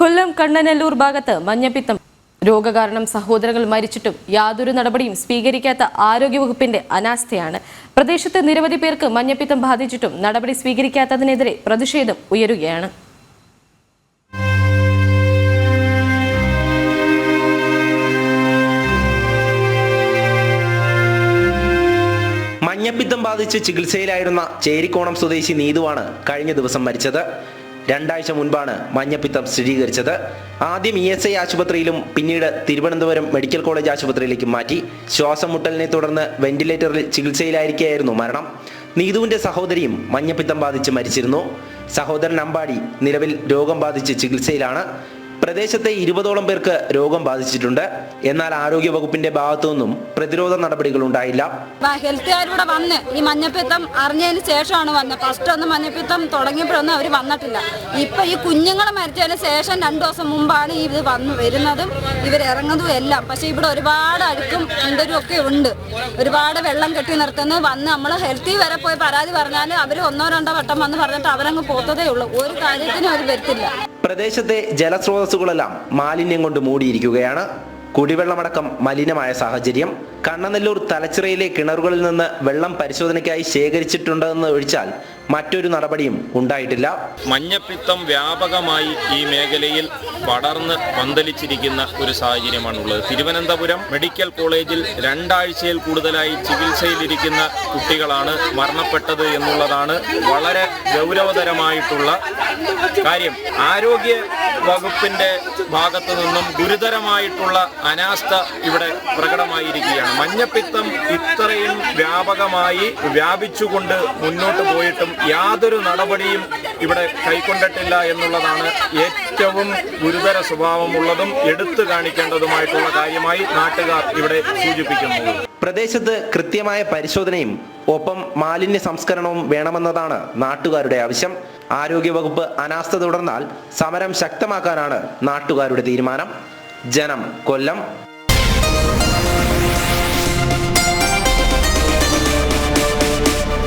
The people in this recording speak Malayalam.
കൊല്ലം കണ്ണനല്ലൂർ ഭാഗത്ത് മഞ്ഞപ്പിത്തം. രോഗകാരണം സഹോദരങ്ങൾ മരിച്ചിട്ടും യാതൊരു നടപടിയും സ്വീകരിക്കാത്ത ആരോഗ്യവകുപ്പിന്റെ അനാസ്ഥയാണ്. പ്രദേശത്ത് നിരവധി പേർക്ക് മഞ്ഞപ്പിത്തം ബാധിച്ചിട്ടും നടപടി സ്വീകരിക്കാത്തതിനെതിരെ പ്രതിഷേധം ഉയരുകയാണ്. മഞ്ഞപ്പിത്തം ബാധിച്ച് ചികിത്സയിലായിരുന്ന ചേരിക്കോണം സ്വദേശി നീതുവാണ് കഴിഞ്ഞ ദിവസം മരിച്ചത്. രണ്ടാഴ്ച മുൻപാണ് മഞ്ഞപ്പിത്തം സ്ഥിരീകരിച്ചത്. ആദ്യം ഇ എസ് ഐ ആശുപത്രിയിലും പിന്നീട് തിരുവനന്തപുരം മെഡിക്കൽ കോളേജ് ആശുപത്രിയിലേക്കും മാറ്റി. ശ്വാസം മുട്ടലിനെ തുടർന്ന് വെന്റിലേറ്ററിൽ ചികിത്സയിലായിരിക്കെയായിരുന്നു മരണം. നീതുവിന്റെ സഹോദരിയും മഞ്ഞപ്പിത്തം ബാധിച്ച് മരിച്ചിരുന്നു. സഹോദരൻ അമ്പാടി നിലവിൽ രോഗം ബാധിച്ച് ചികിത്സയിലാണ്. പ്രദേശത്തെ ഇരുപതോളം പേർക്ക് രോഗം ബാധിച്ചിട്ടുണ്ട്. എന്നാൽ ആരോഗ്യ വകുപ്പിന്റെ ഭാഗത്തു നിന്നും പ്രതിരോധ നടപടികൾ ഉണ്ടായില്ല. ഹെൽത്തുകാരൂടെ വന്ന്. ഈ മഞ്ഞപ്പിത്തം അറിഞ്ഞതിന് ശേഷമാണ് വന്നത്. ഫസ്റ്റ് ഒന്നും മഞ്ഞപ്പിത്തം തുടങ്ങിയപ്പോഴൊന്നും അവർ വന്നിട്ടില്ല. ഇപ്പൊ ഈ കുഞ്ഞുങ്ങൾ മരിച്ചതിന് ശേഷം രണ്ടു ദിവസം മുമ്പാണ് ഇത് വന്നു വരുന്നതും ഇവർ ഇറങ്ങുന്നതും എല്ലാം. പക്ഷെ ഇവിടെ ഒരുപാട് അഴുക്കും എന്തൊരു ഒക്കെ ഉണ്ട്. ഒരുപാട് വെള്ളം കെട്ടി നിർത്തുന്നു. വന്ന് നമ്മൾ ഹെൽത്തിൽ വരെ പോയി പരാതി പറഞ്ഞാൽ അവർ ഒന്നോ രണ്ടോ വട്ടം വന്ന് പറഞ്ഞിട്ട് അവരങ്ങ് പോത്തതേ ഉള്ളൂ. ഒരു കാര്യത്തിനും അവർ വരുത്തില്ല. പ്രദേശത്തെ ജലസ്രോതസ്സുകളെല്ലാം മാലിന്യം കൊണ്ട് മൂടിയിരിക്കുകയാണ്. കുടിവെള്ളമടക്കം മലിനമായ സാഹചര്യം. കണ്ണനെല്ലൂർ തലച്ചിറയിലെ കിണറുകളിൽ നിന്ന് വെള്ളം പരിശോധനയ്ക്കായി ശേഖരിച്ചിട്ടുണ്ടെന്ന് ഒഴിച്ചാൽ മറ്റൊരു നടപടിയും ഉണ്ടായിട്ടില്ല. മഞ്ഞപ്പിത്തം വ്യാപകമായി ഈ മേഖലയിൽ പടർന്ന് പന്തലിച്ചിരിക്കുന്ന ഒരു സാഹചര്യമാണുള്ളത്. തിരുവനന്തപുരം മെഡിക്കൽ കോളേജിൽ രണ്ടാഴ്ചയിൽ കൂടുതലായി ചികിത്സയിലിരിക്കുന്ന കുട്ടികളാണ് മരണപ്പെട്ടത് എന്നുള്ളതാണ് വളരെ ഗൗരവതരമായിട്ടുള്ള കാര്യം. ആരോഗ്യ വകുപ്പിന്റെ ഭാഗത്തു നിന്നും ഗുരുതരമായിട്ടുള്ള അനാസ്ഥ ഇവിടെ പ്രകടമായിരിക്കുകയാണ്. മഞ്ഞപ്പിത്തം ഇത്രയും വ്യാപകമായി വ്യാപിച്ചുകൊണ്ട് മുന്നോട്ട് പോയിട്ടും യാതൊരു നടപടിയും ഇവിടെ കൈക്കൊണ്ടിട്ടില്ല എന്നുള്ളതാണ് ഏറ്റവും ഗുരുതര സ്വഭാവമുള്ളതും എടുത്തു കാണിക്കേണ്ടതുമായിട്ടുള്ള കാര്യമായി നാട്ടുകാർ ഇവിടെ സൂചിപ്പിക്കുന്നത് പ്രദേശത്ത് കൃത്യമായ പരിശോധനയും ഒപ്പം മാലിന്യ സംസ്കരണവും വേണമെന്നതാണ് നാട്ടുകാരുടെ ആവശ്യം. ആരോഗ്യവകുപ്പ് അനാസ്ഥ തുടർന്നാൽ സമരം ശക്തമാക്കാനാണ് നാട്ടുകാരുടെ തീരുമാനം. ജനം കൊല്ലം.